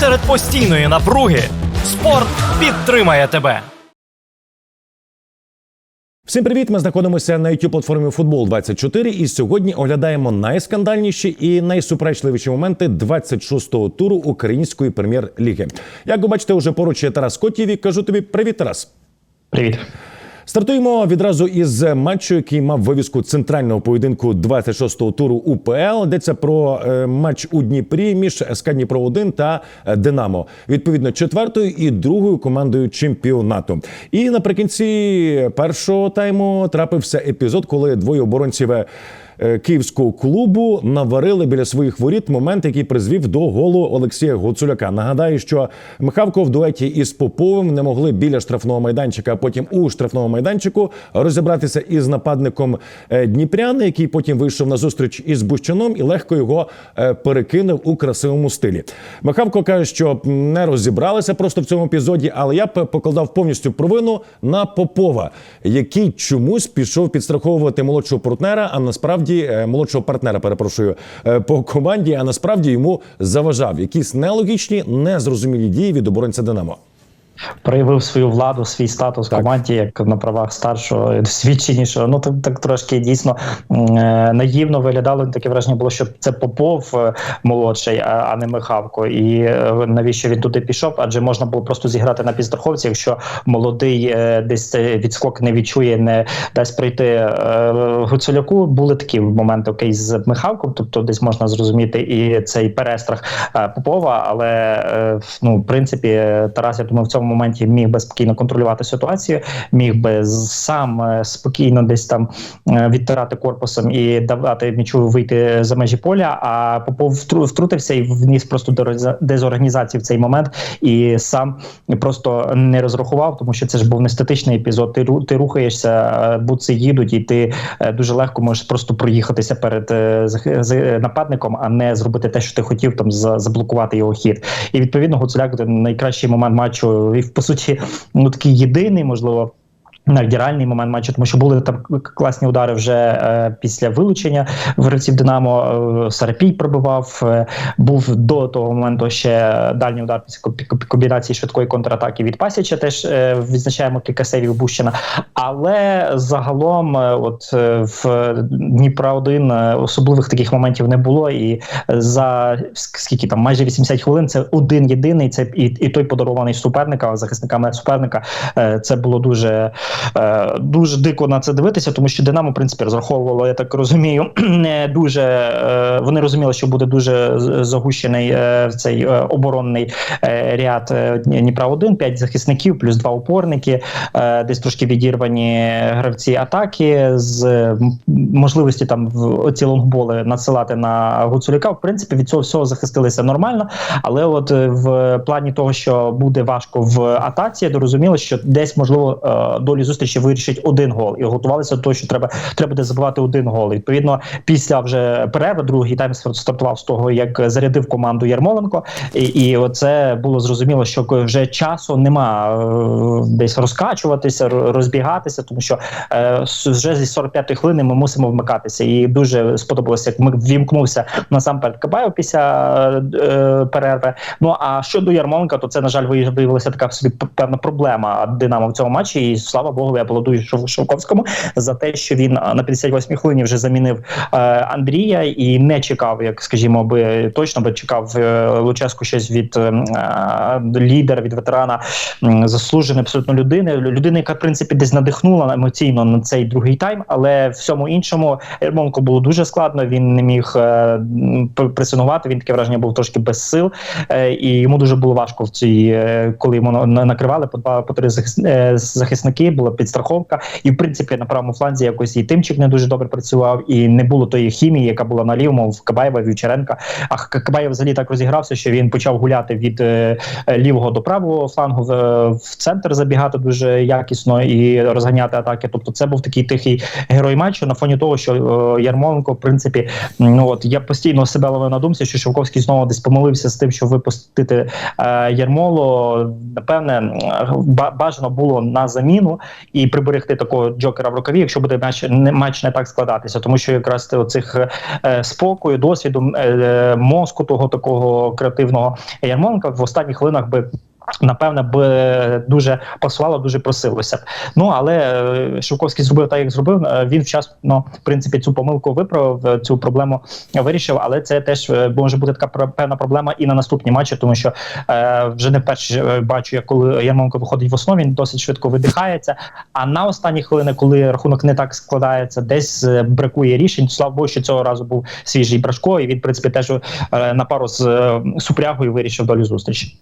серед постійної напруги спорт підтримає тебе. Всім привіт! Ми знаходимося на youtube платформі Футбол 24 і сьогодні оглядаємо найскандальніші і найсуперечливіші моменти 26-го туру української прем'єр-ліги. Як ви бачите, уже поруч є Тарас Котів і кажу тобі привіт, Тарас. Привіт. Стартуємо відразу із матчу, який мав вивіску центрального поєдинку 26-го туру УПЛ. Йдеться про е, матч у Дніпрі між СК Дніпро 1 та е, Динамо. Відповідно, четвертою і другою командою чемпіонату. І наприкінці першого тайму трапився епізод, коли двоє оборонців. Е, Київського клубу наварили біля своїх воріт момент, який призвів до голу Олексія Гуцуляка. Нагадаю, що Михавко в дуеті із Поповим не могли біля штрафного майданчика, а потім у штрафному майданчику розібратися із нападником е, Дніпряни, який потім вийшов на зустріч із Бущаном і легко його е, перекинув у красивому стилі. Михавко каже, що не розібралися просто в цьому епізоді, але я б покладав повністю провину на Попова, який чомусь пішов підстраховувати молодшого партнера, а насправді е, молодшого партнера, перепрошую, е, по команді, а насправді йому заважав якісь нелогічні, незрозумілі дії від оборонця Динамо. Проявив свою владу, свій статус в команді, як на правах старшого досвідченішого. Ну так, так трошки дійсно е, наївно виглядало. Таке враження було, що це Попов е, молодший, а, не Михавко. І е, навіщо він туди пішов? Адже можна було просто зіграти на підстраховці, якщо молодий десь відскок не відчує, не дасть прийти е, Гуцуляку. Були такі моменти окей з Михавком, тобто десь можна зрозуміти і цей перестрах Попова, але ну, в принципі, Тарас, я думаю, в цьому моменті міг би спокійно контролювати ситуацію, міг би сам е, спокійно десь там е, відтирати корпусом і давати м'ячу вийти за межі поля. А Попов втру- втрутився і вніс просто дезорганізацію в цей момент і сам просто не розрахував, тому що це ж був не статичний епізод. Ти ти рухаєшся, е, буци їдуть, і ти дуже легко можеш просто проїхатися перед нападником, а не зробити те, що ти хотів, там заблокувати його хід. І відповідно Гуцуляк найкращий момент матчу, і по суті, ну такий єдиний, можливо. Навіть реальний момент матчу, тому що були там класні удари вже е, після вилучення гравців Динамо. Е, Сарапій пробивав. Е, був до того моменту ще дальній удар після ко- ко- комбінації швидкої контратаки від Пасіча. Теж е, відзначаємо кілька сейвів Бущина. Але загалом, е, от е, в Дніпра 1 особливих таких моментів не було. І за скільки там майже 80 хвилин це один єдиний. Це і, і той подарований суперника, захисниками суперника. Е, Це було дуже, е, дуже дико на це дивитися, тому що Динамо, в принципі, розраховувало, я так розумію, не дуже е, вони розуміли, що буде дуже загущений е, цей е, оборонний е, ряд е, Дніпра 1 5 захисників, плюс два опорники, е, десь трошки відірвані гравці атаки з можливості там в оці лонгболи надсилати на Гуцуляка. В принципі, від цього всього захистилися нормально. Але от е, в плані того, що буде важко в атаці, я розуміли, що десь можливо е, долі зустрічі вирішить один гол, і готувалися до того, що треба треба буде забивати один гол. Відповідно, після вже перерви, другий тайм стартував з того, як зарядив команду Ярмоленко, і, і оце було зрозуміло, що вже часу нема е, десь розкачуватися, розбігатися, тому що е, вже зі 45-ї хвилини ми мусимо вмикатися. І дуже сподобалося, як ми ввімкнувся насамперед Кабаєв після е, перерви. Ну а щодо Ярмоленка, то це на жаль виявилася така собі певна проблема Динамо в цьому матчі. І слава Богу, я аплодую Шов- Шовковському за те, що він на 58-й хвилині вже замінив е, Андрія і не чекав, як скажімо, би точно би чекав е, Луческу щось від е, е, лідера, від ветерана м, заслуженої абсолютно людини. Людини, яка в принципі десь надихнула емоційно на цей другий тайм, але всьому іншому Ермонко було дуже складно. Він не міг е, м, пр- пресингувати. Він таке враження був трошки без сил, е, і йому дуже було важко в цій, е, коли йому на- на- накривали по два по три е, захисники. Була підстраховка, і в принципі на правому фланзі якось і тимчик не дуже добре працював, і не було тої хімії, яка була на лівому в Кабаєва, Вівчаренка. А Кабаєв взагалі так розігрався, що він почав гуляти від е, лівого до правого флангу в, в центр забігати дуже якісно і розганяти атаки. Тобто, це був такий тихий герой матчу на фоні того, що е, Ярмоленко, в принципі, ну от я постійно себе ловив на думці, що Шовковський знову десь помилився з тим, щоб випустити е, Ярмоло. Напевне, бажано було на заміну і приберегти такого джокера в рукаві, якщо буде матч не матч не так складатися, тому що якраз оцих е, спокою, досвіду, е, мозку того такого креативного Ярмоленка в останніх хвилинах би. Напевне, б дуже пасувало, дуже просилося б. Ну але е, Шовковський зробив так, як зробив. Е, Він вчасно, в принципі, цю помилку виправив, е, цю проблему вирішив. Але це теж може бути така певна проблема і на наступні матчі, тому що е, вже не вперше бачу, як коли Ярмоленко виходить в основі, він досить швидко видихається. А на останні хвилини, коли рахунок не так складається, десь бракує рішень. Слава Богу, що цього разу був свіжий Брашко, і він, в принципі, теж е, на пару з е, супрягою вирішив долю зустрічі.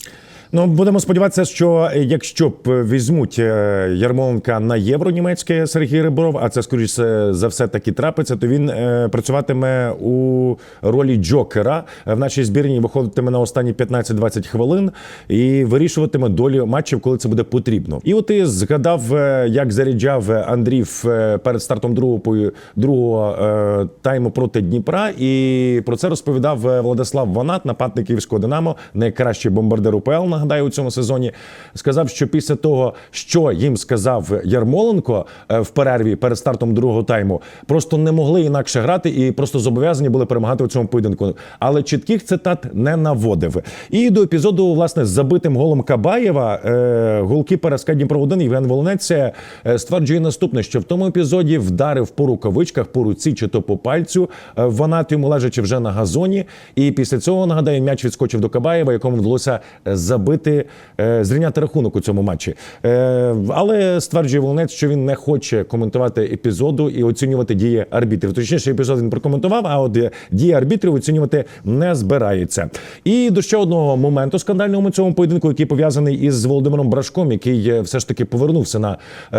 Ну, будемо сподіватися, що е, якщо б візьмуть е, Ярмоленка на євро німецьке Сергій Рибров, а це скоріше за все таки трапиться, то він е, працюватиме у ролі Джокера в нашій збірні, виходитиме на останні 15-20 хвилин і вирішуватиме долю матчів, коли це буде потрібно. І от ти згадав, е, як заряджав Андрів е, перед стартом другого другого е, тайму проти Дніпра, і про це розповідав е, Владислав Ванат, нападник київського Динамо, найкращий бомбардир УПЛ, нагадаю, у цьому сезоні. Сказав, що після того, що їм сказав Ярмоленко е, в перерві перед стартом другого тайму, просто не могли інакше грати і просто зобов'язані були перемагати у цьому поєдинку. Але чітких цитат не наводив. І до епізоду, власне, з забитим голом Кабаєва, е, голкіпера СК Дніпро-1 Євген Волонець е, стверджує наступне, що в тому епізоді вдарив по рукавичках, по руці чи то по пальцю Ванат йому лежачи вже на газоні. І після цього нагадаю, м'яч відскочив до Кабаєва, якому вдалося е, забити, е, зрівняти рахунок у цьому матчі. Е, Але стверджує Волонець, що він не хоче коментувати епізоду і оцінювати дії арбітрів. Точніше, епізод він прокоментував, а от е, дії арбітрів оцінювати не збирається. І до ще одного моменту скандального цьому поєдинку, який пов'язаний із Володимиром Брашком, який все ж таки повернувся на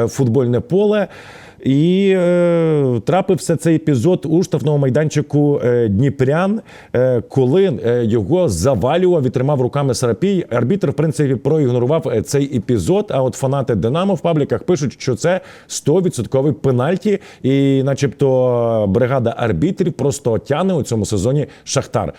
футбольне поле. І е, трапився цей епізод у штрафному майданчику е, Дніпрян, е, коли е, його завалював і тримав руками Сарапій. Арбітр, в принципі, проігнорував е, цей епізод. А от фанати Динамо в пабліках пишуть, що це 100% пенальті, і, начебто, бригада арбітрів просто тяне у цьому сезоні Шахтар.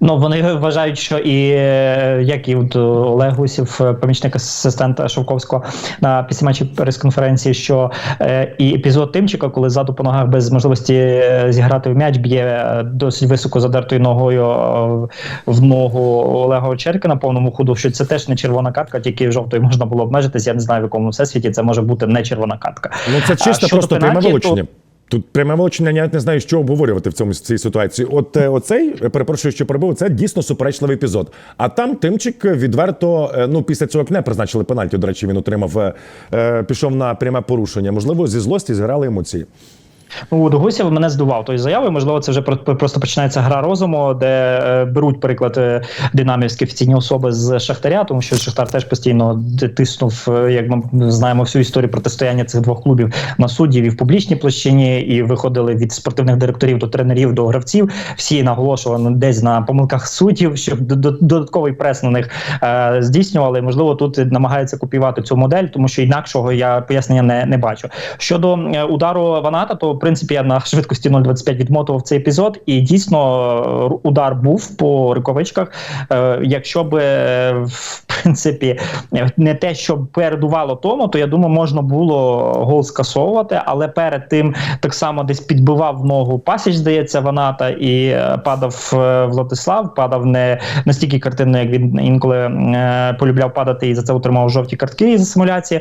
Ну вони вважають, що і е, як і от Олег Гусів, е, помічник асистента Шовковського на після матчі прес-конференції, що е, і епізод Тимчика, коли ззаду по ногах без можливості е, зіграти в м'яч, б'є е, досить високо задертою ногою е, в ногу Олега Очерка на повному ходу. Що це теж не червона картка, тільки жовтою можна було обмежитись. Я не знаю, в якому всесвіті це може бути не червона картка. Ну це чисто щодо просто пенальті, вилучення. то- Тут пряме вилучення, я навіть не знаю, що обговорювати в цьому цій ситуації. От е, оцей, е, перепрошую, що пробив це дійсно суперечливий епізод. А там Тимчик відверто, е, ну після цього як не призначили пенальті. До речі, він отримав, пішов на пряме порушення. Можливо, зі злості зіграли емоції. Ну, от Гусєв мене здивував тою заявою. Можливо, це вже про- просто починається гра розуму, де е, беруть приклад е, динамівські офіційні особи з Шахтаря, тому що Шахтар теж постійно тиснув, е, як ми знаємо всю історію протистояння цих двох клубів на суддів і в публічній площині, і виходили від спортивних директорів до тренерів до гравців. Всі наголошували десь на помилках суддів, щоб додатковий прес на них е, здійснювали. Можливо, тут намагаються копіювати цю модель, тому що інакшого я пояснення не, не бачу. Щодо е, удару Ваната, то принципі я на швидкості 0,25 відмотував цей епізод, і дійсно е, удар був по рукавичках. Е, якщо би е, в принципі не те, що передувало тому, то я думаю, можна було гол скасовувати, але перед тим так само десь підбивав ногу пасіч, здається, Ваната, і падав Владислав, падав не настільки картинно, як він інколи полюбляв падати і за це отримав жовті картки за симуляції.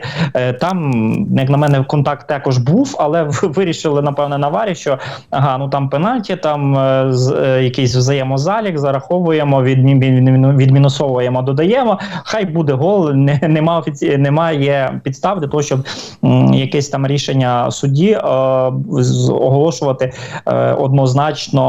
Там, як на мене, контакт також був, але вирішили напевне на варі, що ага, ну там пенальті, там е, е, якийсь взаємозалік, зараховуємо, відмі- відмі- відмінусовуємо, додаємо. Хай буде гол. Не, нема офіці... немає підстав для того, щоб м, якесь там рішення судді е, оголошувати е, однозначно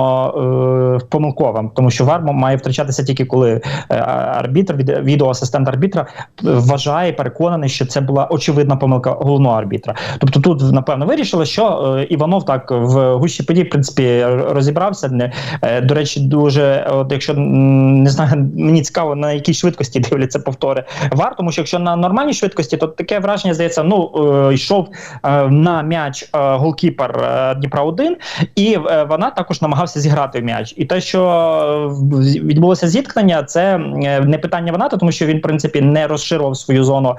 е, помилковим, тому що вар має втрачатися тільки коли е, арбітр, від- відеоасистент арбітра вважає, переконаний, що це була очевидна помилка головного арбітра. Тобто тут, напевно, вирішили, що е, Іван Богданов так в гущі подій, в принципі, розібрався. Е, до речі, дуже от якщо не знаю, мені цікаво на якій швидкості дивляться повтори вар, тому що якщо на нормальній швидкості, то таке враження здається, ну е, йшов е, на м'яч голкіпер Дніпра 1 і вона також намагався зіграти в м'яч. І те, що відбулося зіткнення, це не питання Ваната, тому що він в принципі не розширював свою зону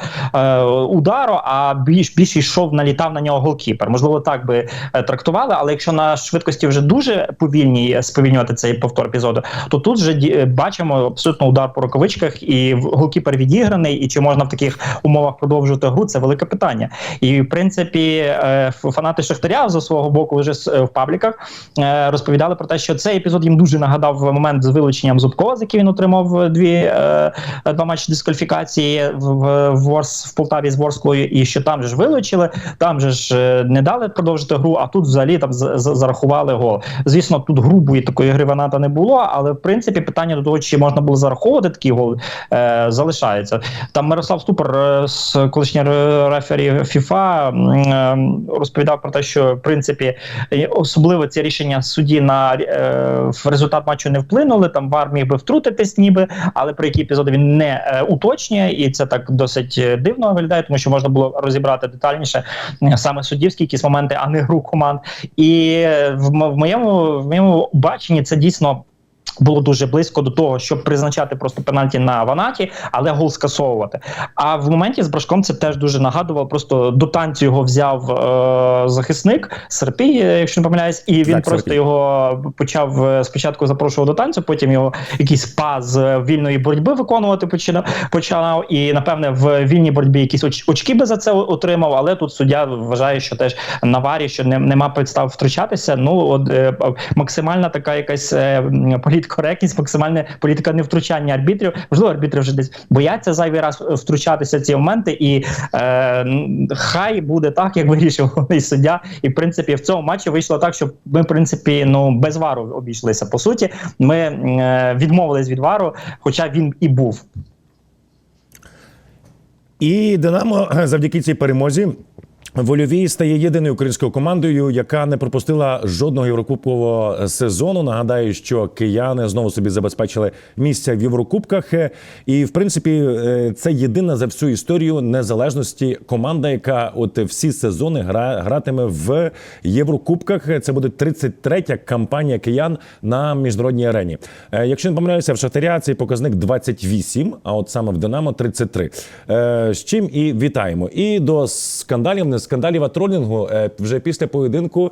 удару, а більш більше йшов, налітав на нього голкіпер. Можливо, так би трактували, але якщо на швидкості вже дуже повільні е, сповільнювати цей повтор епізоду, то тут вже е, бачимо абсолютно удар по рукавичках, і голкіпер відіграний, і чи можна в таких умовах продовжувати гру, це велике питання. І в принципі, е, фанати Шахтаря за свого боку вже е, в пабліках е, розповідали про те, що цей епізод їм дуже нагадав момент з вилученням Зубкова, за який він отримав дві е, два матчі дискваліфікації в, Ворс, в Полтаві з Ворською, і що там же ж вилучили, там же ж е, не дали продовжити гру, а тут взагалі там за- за- зарахували гол. Звісно, тут грубої такої гри Ваната не було, але в принципі питання до того, чи можна було зараховувати такий гол, е, залишається. Там Мирослав Ступор, е, колишній ре- рефері ФІФА, е, розповідав про те, що в принципі особливо ці рішення судді на е, в результат матчу не вплинули. Там ВАР міг би втрутитись, ніби, але про які епізоди він не е, уточнює, і це так досить е, дивно виглядає, тому що можна було розібрати детальніше саме суддівські якісь моменти, а не гру команд. І е, в, в моєму в моєму баченні це дійсно. Було дуже близько до того, щоб призначати просто пенальті на ванаті, але гол скасовувати. А в моменті з брашком це теж дуже нагадувало. Просто до танцю його взяв е, захисник Серпій, якщо не помиляюсь, і він Так, просто Серпій. його почав е, спочатку запрошував до танцю, потім його якийсь паз е, вільної боротьби виконувати починав, починав. І напевне в вільній боротьбі якісь оч- очки би за це отримав. Але тут суддя вважає, що теж на варі, що не, нема підстав втручатися. Ну от е, максимальна така якась е, політкоректність, максимальна політика невтручання арбітрів. Можливо, арбітри вже десь бояться зайвий раз втручатися в ці моменти, і е, хай буде так, як вирішив головний суддя. І в принципі в цьому матчі вийшло так, що ми, в принципі, ну без вару обійшлися. По суті, ми е, відмовились від вару, хоча він і був. І Динамо е, завдяки цій перемозі. Вольовій стає єдиною українською командою, яка не пропустила жодного єврокубкового сезону. Нагадаю, що кияни знову собі забезпечили місця в Єврокубках. Е, І в принципі, е, це єдина за всю історію незалежності команда, яка от всі сезони гра, гратиме в Єврокубках. Це буде 33-я кампанія киян на міжнародній арені. Е, Якщо не помиляюся, в Шахтаря цей показник 28, а от саме в Динамо 33. Е, З чим і вітаємо. І до скандалів, не скандалів, а тролінгу е, вже після поєдинку.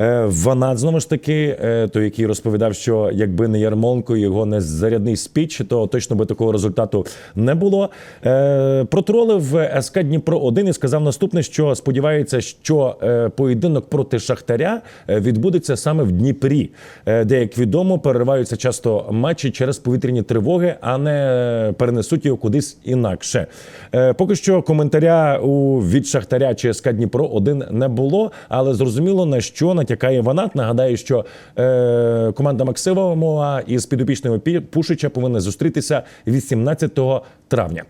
Е, Ванат знову ж таки, е, той, який розповідав, що якби не Ярмоленко, його не зарядний спіч, то точно би такого результату не було. Е, Протролив СК Дніпро 1 і сказав наступне, що сподівається, що поєдинок проти Шахтаря відбудеться саме в Дніпрі, де, як відомо, перериваються часто матчі через повітряні тривоги, а не перенесуть його кудись інакше. Поки що коментаря у від Шахтаря чи СК Дніпро 1 не було, але зрозуміло на що натякає Ванат. Нагадаю, що е, команда Максимова із підопічними Пі- Пушича повинна зустрітися 18 травня.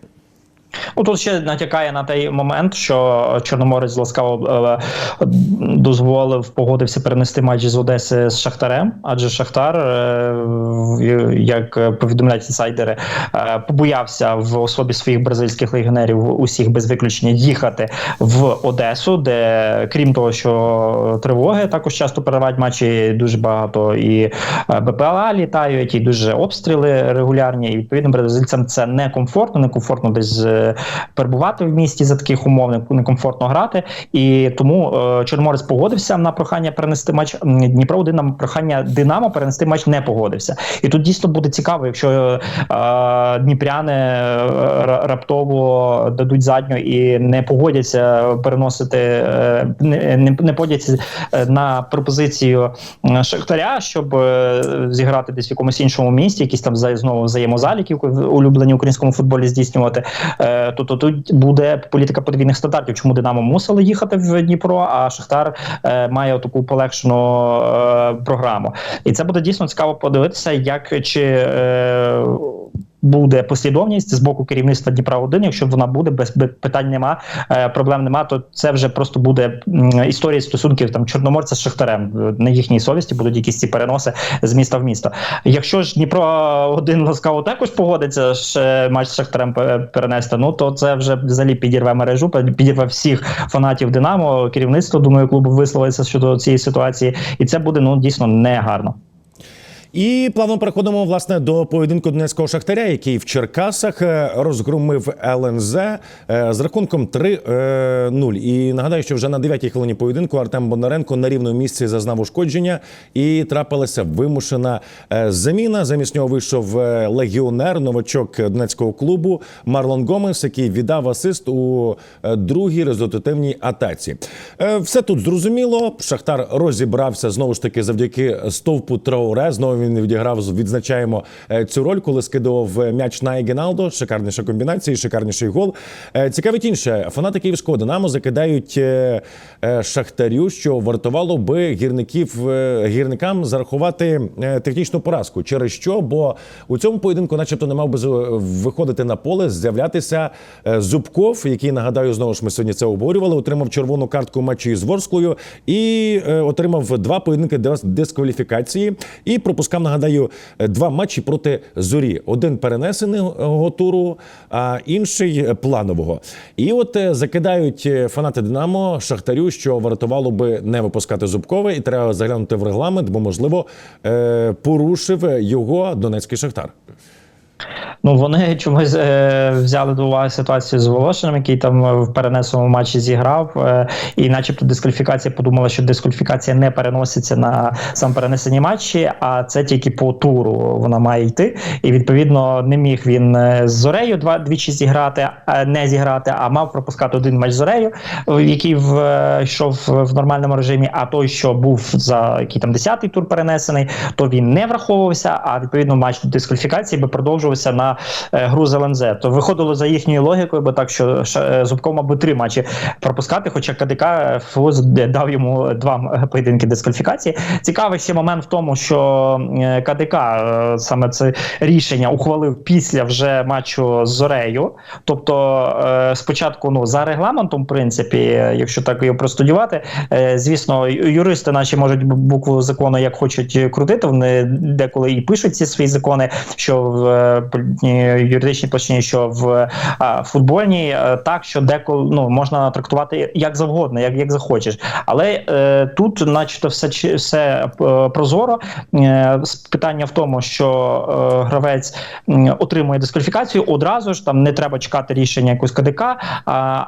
Ну тут ще натякає на той момент, що Чорноморець ласкаво е, дозволив погодився перенести матч з Одеси з Шахтарем, адже Шахтар, е, як повідомляють інсайдери, е, побоявся в особі своїх бразильських легіонерів усіх без виключення їхати в Одесу, де крім того, що тривоги також часто переривають матчі дуже багато і е, БПЛА літають, і дуже обстріли регулярні. І відповідно бразильцям це некомфортно, некомфортно десь е, перебувати в місті за таких умов, некомфортно грати. І тому е, Чорноморець погодився на прохання перенести матч Дніпро 1 на прохання Динамо перенести матч не погодився. І тут дійсно буде цікаво, якщо е, дніпряни е, раптово дадуть задню і не погодяться переносити, не, не, погодяться на пропозицію Шахтаря, щоб зіграти десь в якомусь іншому місті, якісь там знову взаємозаліки улюблені українському футболі здійснювати. Е, то, то тут буде політика подвійних стандартів. Чому Динамо мусили їхати в Дніпро, а Шахтар е, має таку полегшену е, програму. І це буде дійсно цікаво подивитися, як чи. Буде послідовність з боку керівництва Дніпра 1 якщо вона буде, без, без питань нема, е, проблем нема, то це вже просто буде історія стосунків там Чорноморця з Шахтарем. На їхній совісті будуть якісь ці переноси з міста в місто. Якщо ж Дніпро 1 ласкаво також погодиться ще матч з Шахтарем перенести, ну то це вже взагалі підірве мережу, підірве всіх фанатів Динамо. Керівництво думаю, клубу висловиться щодо цієї ситуації, і це буде ну дійсно негарно. І плавно переходимо власне до поєдинку донецького шахтаря, який в Черкасах е, розгромив ЛНЗ е, з рахунком 3-0. І нагадаю, що вже на 9-й хвилині поєдинку Артем Бондаренко на рівному місці зазнав ушкодження і трапилася вимушена е, заміна. Замість нього вийшов е, легіонер, новачок донецького клубу Марлон Гомес, який віддав асист у е, другій результативній атаці. Е, Все тут зрозуміло. Шахтар розібрався знову ж таки завдяки стовпу Трауре. Знову він відіграв. Відзначаємо е, цю роль, коли скидував е, м'яч на Егіналдо. Шикарніша комбінація, шикарніший гол. Е, Цікавить інше. Фанати київського Динамо закидають шахтарю, що вартувало би гірників гірникам зарахувати технічну поразку. Через що? Бо у цьому поєдинку, начебто, не мав би виходити на поле, з'являтися Зубков, який нагадаю, знову ж ми сьогодні це обговорювали. Отримав червону картку в матчі з Ворсклою і отримав два поєдинки дис- дискваліфікації. І пропускав, нагадаю, е, два матчі проти зорі. Один перенесеного туру, а інший е, планового. І от е, закидають е, фанати Динамо Шахтарю, що вартувало би не випускати Зубкове, і треба заглянути в регламент, бо можливо е, порушив його Донецький Шахтар. Ну вони чомусь е, взяли до уваги ситуацію з Волошиним, який там е, в перенесеному матчі зіграв, е, і, начебто, дискваліфікація подумала, що дискваліфікація не переноситься на сам перенесені матчі, а це тільки по туру вона має йти. І відповідно не міг він е, з Зорею два двічі зіграти, не зіграти, а мав пропускати один матч з Зорею, в який е, йшов в нормальному режимі. А той, що був за який там 10-й тур перенесений, то він не враховувався. А відповідно матч дискваліфікації би продовжувався на е, гру з. То виходило за їхньою логікою, бо так що е, Зубков би три матчі пропускати, хоча КДК е, ФУЗ дав йому два поєдинки дискваліфікації. Цікавий ще момент в тому, що е, КДК е, саме це рішення ухвалив після вже матчу з Зорею. Тобто, е, спочатку, ну за регламентом, в принципі, е, якщо так його простудювати, е, звісно, юристи наші можуть букву закону як хочуть е, крутити. Вони деколи і пишуть ці свої закони, що в е, е, юридичній площині, що в а, футбольній, е, так що деколи ну можна трактувати як завгодно, як, як захочеш. Але е, тут, начебто, все все е, прозоро. Е, питання в тому, що е, гравець м, отримує дискваліфікацію, одразу ж там не треба чекати рішення якогось КДК,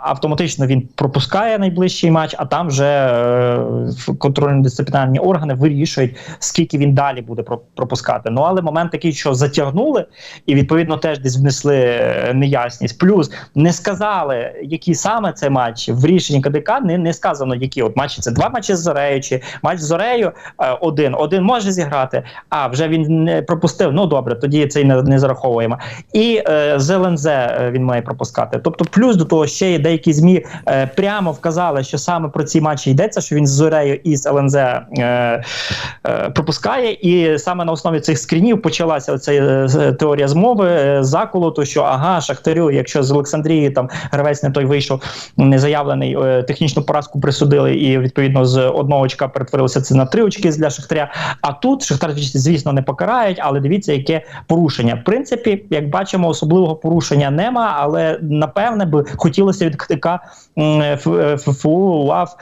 автоматично він пропускає найближчий матч, а там вже е, контрольно-дисциплінарні органи вирішують, скільки він далі буде пропускати. Ну але момент такий, що затягнули, і відповідно теж десь внесли е, неясність. Плюс не сказали, які саме це матчі в рішенні КДК. Не, не сказано, які от матчі. Це два матчі з Зорею, чи матч з Зорею е, один. Один може зіграти. А вже він не пропустив. Ну добре, тоді цей не, не зараховуємо. І е, з ЛНЗ е, він має пропускати. Тобто, плюс до того ще є деякі змі е, прямо вказали, що саме про ці матчі йдеться, що він з Зорею і з ЛНЗ е, е, пропускає, і саме на основі цих скрінів почалася оця е, теорія змови е, заколоту, що ага, Шахтарю, якщо з Олександрії там гравець не той вийшов незаявлений, е, технічну поразку присудили, і відповідно з одного очка перетворилося це на три очки для Шахтаря. А тут Шахтар, звісно, не покарають, але дивіться, яке порушення. В принципі, як бачимо, особливого порушення нема, але напевне би хотілося від КТК ФФУ, УАФ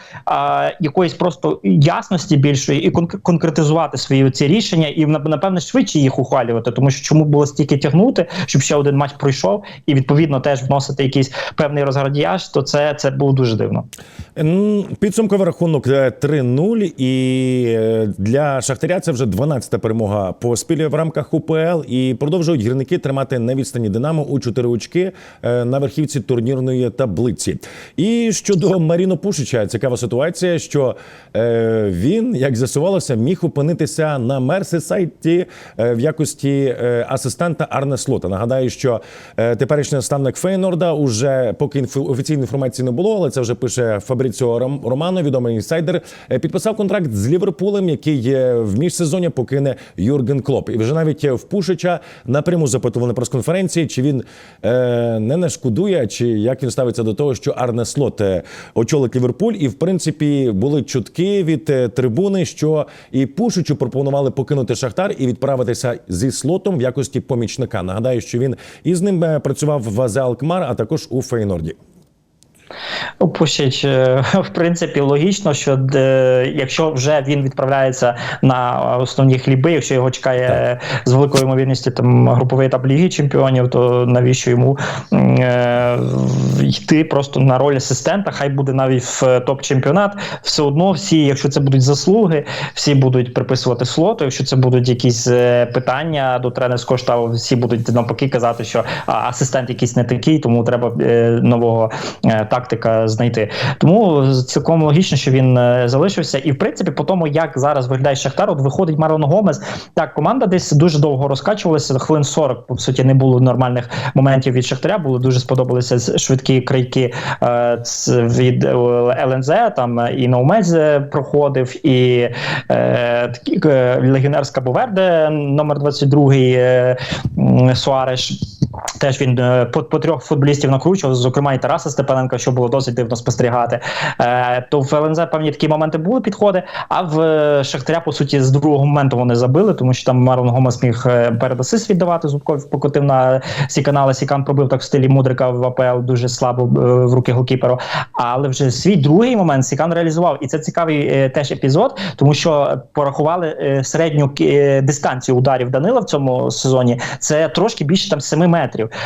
якоїсь просто ясності більшої і кон- конкретизувати свої ці рішення, і нап- напевне швидше їх ухвалювати, тому що чому було стільки тягнути, щоб ще один матч пройшов, і відповідно теж вносити якийсь певний розградіяж, то це, це було дуже дивно. Підсумковий рахунок е, 3-0. І е, для Шахтаря це вже 12-та перемога поспіль в рамках УПЛ. І продовжують гірники тримати на відстані Динамо у 4 очки е, на верхівці турнірної таблиці. І щодо Маріно Пушича, цікава ситуація, що е, він, як з'ясувалося, міг опинитися на Мерсисайті е, в якості е, асистента Арне Слота. Нагадаю, що теперішній наставник Фейнорда уже поки офіційної інформації не було, але це вже пише Фабріціо Ром- Романо, відомий інсайдер. Підписав контракт з Ліверпулем, який в міжсезоні покине Юрген Клоп. І вже навіть в Пушича напряму запитували на прес-конференції, чи він е, не нашкодує, чи як він ставиться до того, що Арне Слот е, очолить Ліверпуль. І в принципі були чутки від е, трибуни, що і Пушичу пропонували покинути Шахтар і відправитися зі слотом в якості помічника. Нагадаю, що він із ним е, працював в Азе Алкмар, а також у Фейнорді. Пущич, е, в принципі, логічно, що де, якщо вже він відправляється на основні хліби, якщо його чекає з великою ймовірністю там груповий етап Ліги Чемпіонів, то навіщо йому е, йти просто на роль асистента? Хай буде навіть в топ-чемпіонат. Все одно всі, якщо це будуть заслуги, всі будуть приписувати слоту. Якщо це будуть якісь е, питання до тренерського штабу, всі будуть навпаки казати, що асистент якийсь не такий, тому треба е, нового е, тактика знайти. Тому цілком логічно, що він е, залишився. І в принципі, по тому, як зараз виглядає Шахтар, от виходить Марон Гомес. Так, команда десь дуже довго розкачувалася. Хвилин 40, по суті, не було нормальних моментів від Шахтаря. Були дуже сподобалися швидкі крайки е, від е, ЛНЗ. Там е, і Наумець е, проходив, і е, е, легіонерська Боверде, номер 22 е, Суареш. Теж він е, по, по трьох футболістів накручував, зокрема і Тараса Степаненка, що було досить дивно спостерігати. Е, то в ЛНЗ певні такі моменти були підходи. А в е, Шахтаря, по суті, з другого моменту вони забили, тому що там Марон Гомес міг е, перед асист віддавати. Зубков покотив на сі канали. Сікан пробив так в стилі Мудрика в АПЛ дуже слабо в руки голкіперу. Але вже свій другий момент Сікан реалізував. І це цікавий теж епізод, тому що порахували середню дистанцію ударів Данила в цьому сезоні. Це трошки більше там 7 метрів.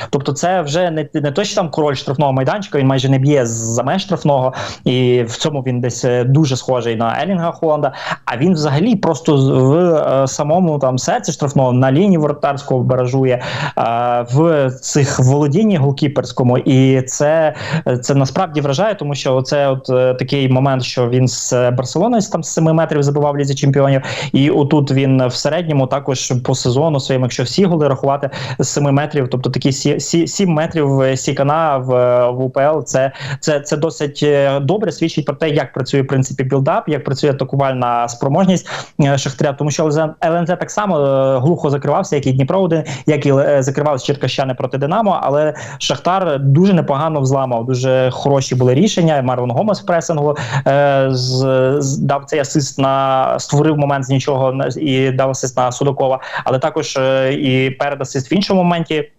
Тобто, це вже не, не то, що там король штрафного майданчика, він майже не б'є за меж штрафного, і в цьому він десь е, дуже схожий на Елінга Холланда. А він взагалі просто в е, самому там серці штрафного на лінії воротарського баражує е, в цих володінні голкіперському. І це, це насправді вражає, тому що це от такий момент, що він з Барселоною з там з 7 метрів забивав лізі чемпіонів. І отут він в середньому також по сезону своїм, якщо всі голи рахувати з 7 метрів, тобто такі 7 метрів е, сікана в, е, в УПЛ, це, це, це досить е, добре свідчить про те, як працює в принципі білдап, як працює атакувальна спроможність Шахтаря, тому що ЛНЗ, так само глухо закривався, як і Дніпро один, як і закривався Черкащани проти Динамо, але Шахтар дуже непогано взламав, дуже хороші були рішення. Марвон Гомес в пресингу е, з, з, дав цей асист на створив момент з нічого і дав асист на Судакова, але також е, і перед асист в іншому моменті.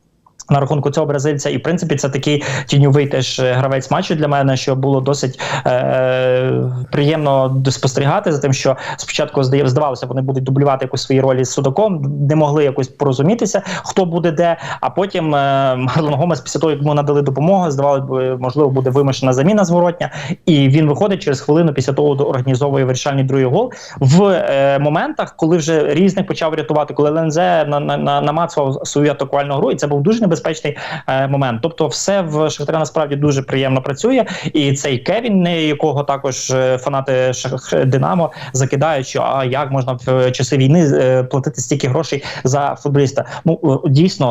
На рахунку цього бразильця, і в принципі це такий тіньовий теж е, гравець матчу для мене, що було досить е, приємно спостерігати за тим, що спочатку здавалося, вони будуть дублювати якусь свої ролі з судаком, не могли якось порозумітися, хто буде де. А потім е, Марлон Гомес, після того як йому надали допомогу, здавалося можливо, буде вимушена заміна зворотня, і він виходить через хвилину після того організовує вирішальний другий гол. В е, моментах, коли вже різних почав рятувати, коли ЛНЗ на, на, на, намацував свою атакувальну гру, і це був дуже небезпечний е, момент. Тобто, все в Шахтаря насправді дуже приємно працює. І цей Кевін, якого також е, фанати Шах Динамо закидають, що а як можна в е, часи війни е, платити стільки грошей за футболіста? Ну е, дійсно,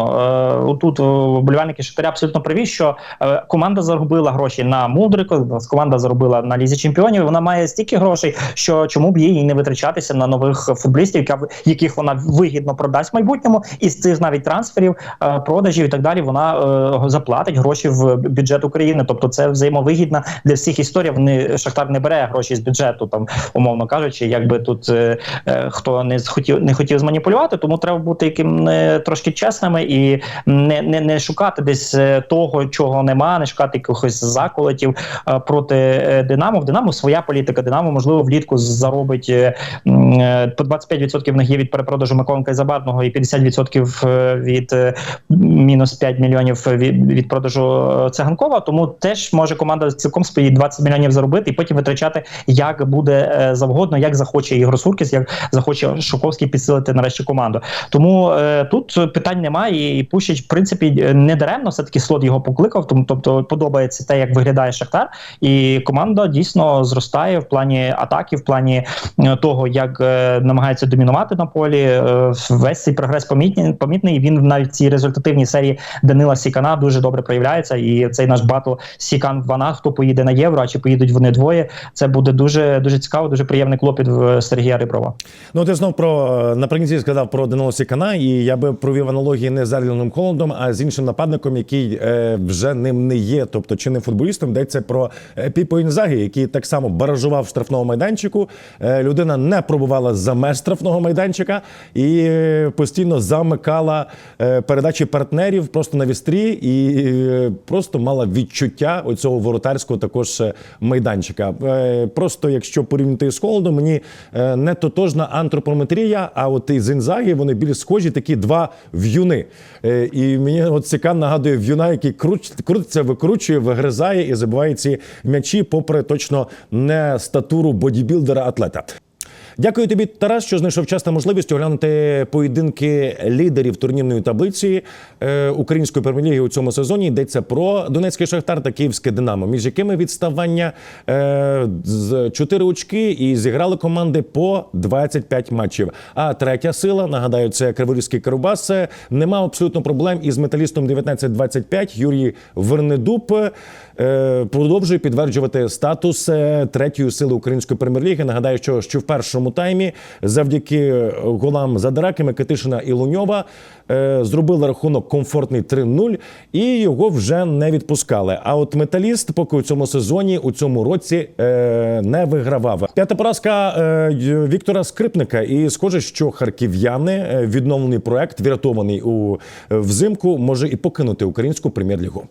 е, тут вболівальники Шахтаря абсолютно праві, що е, команда заробила гроші на Мудрику, команда заробила на лізі чемпіонів. Вона має стільки грошей, що чому б їй не витрачатися на нових футболістів, яких вона вигідно продасть в майбутньому, і з цих навіть трансферів, е, продажів так далі. Вона е, заплатить гроші в бюджет України. Тобто це взаємовигідна для всіх історія. Вони Шахтар не бере гроші з бюджету, там умовно кажучи, якби тут е, е, хто не хотів не хотів зманіпулювати, тому треба бути яким е, трошки чесними і не, не, не шукати десь е, того, чого нема, не шукати якихось заколотів е, проти е, Динамо. В Динамо своя політика. Динамо можливо влітку заробить е, е, по 25% в них є від перепродажу Миколенка і Забарного і 50% е, від е, мінус мінус 5 мільйонів від, від продажу е, циганкова. Тому теж може команда цілком свої 20 мільйонів заробити і потім витрачати як буде е, завгодно, як захоче Ігор Суркіс, як захоче Шуковський підсилити нарешті команду. Тому е, тут питань немає, і Пущич, в принципі, е, не даремно все таки слот його покликав. Тому тобто подобається те, як виглядає Шахтар, і команда дійсно зростає в плані атаки, в плані е, того, як е, намагається домінувати на полі. Е, весь цей прогрес помітний, помітний. Він навіть в цій результативній серії Данила Сікана дуже добре проявляється. І цей наш батл Сікан Вана, хто поїде на євро, а чи поїдуть вони двоє. Це буде дуже дуже цікаво, дуже приємний клопіт в Сергія Риброва. Ну, ти знов про е, наприкінці сказав про Данило Сікана, і я би провів аналогії не з Арліном Холландом, а з іншим нападником, який е, вже ним не є, тобто чи не футболістом, йдеться про е, Піпо Інзагі, який так само баражував в штрафному майданчику. Е, людина не пробувала за меж штрафного майданчика і е, постійно замикала передачі партнерів просто на вістрі і е, просто мала відчуття оцього воротарського також е, майданчика. Е, Просто якщо порівняти з Холодом, мені не тотожна антропометрія, а от із Інзагі вони більш схожі такі два в'юни. І мені от Сікан нагадує в'юна, який крутиться, викручує, вигризає і забиває ці м'ячі, попри точно не статуру бодібілдера-атлета. Дякую тобі, Тарас, що знайшов час та можливість оглянути поєдинки лідерів турнірної таблиці е, української прем'єр-ліги у цьому сезоні. Йдеться про Донецький Шахтар та Київське Динамо, між якими відставання е, з 4 очки і зіграли команди по 25 матчів. А третя сила, нагадаю, це Криворізький Карубас. Не мав абсолютно проблем із металістом 19-25. Юрій Вернедуб продовжує підтверджувати статус е, третьої сили української прем'єр-ліги. Нагадаю, що, що в першому таймі завдяки голам Задараки, Микитишина і Луньова е, зробили рахунок комфортний 3-0 і його вже не відпускали. А от металіст поки у цьому сезоні у цьому році е, не вигравав. П'ята поразка е, Віктора Скрипника. І схоже, що харків'яни е, відновлений проект, врятований у е, взимку, може і покинути українську прем'єр-лігу.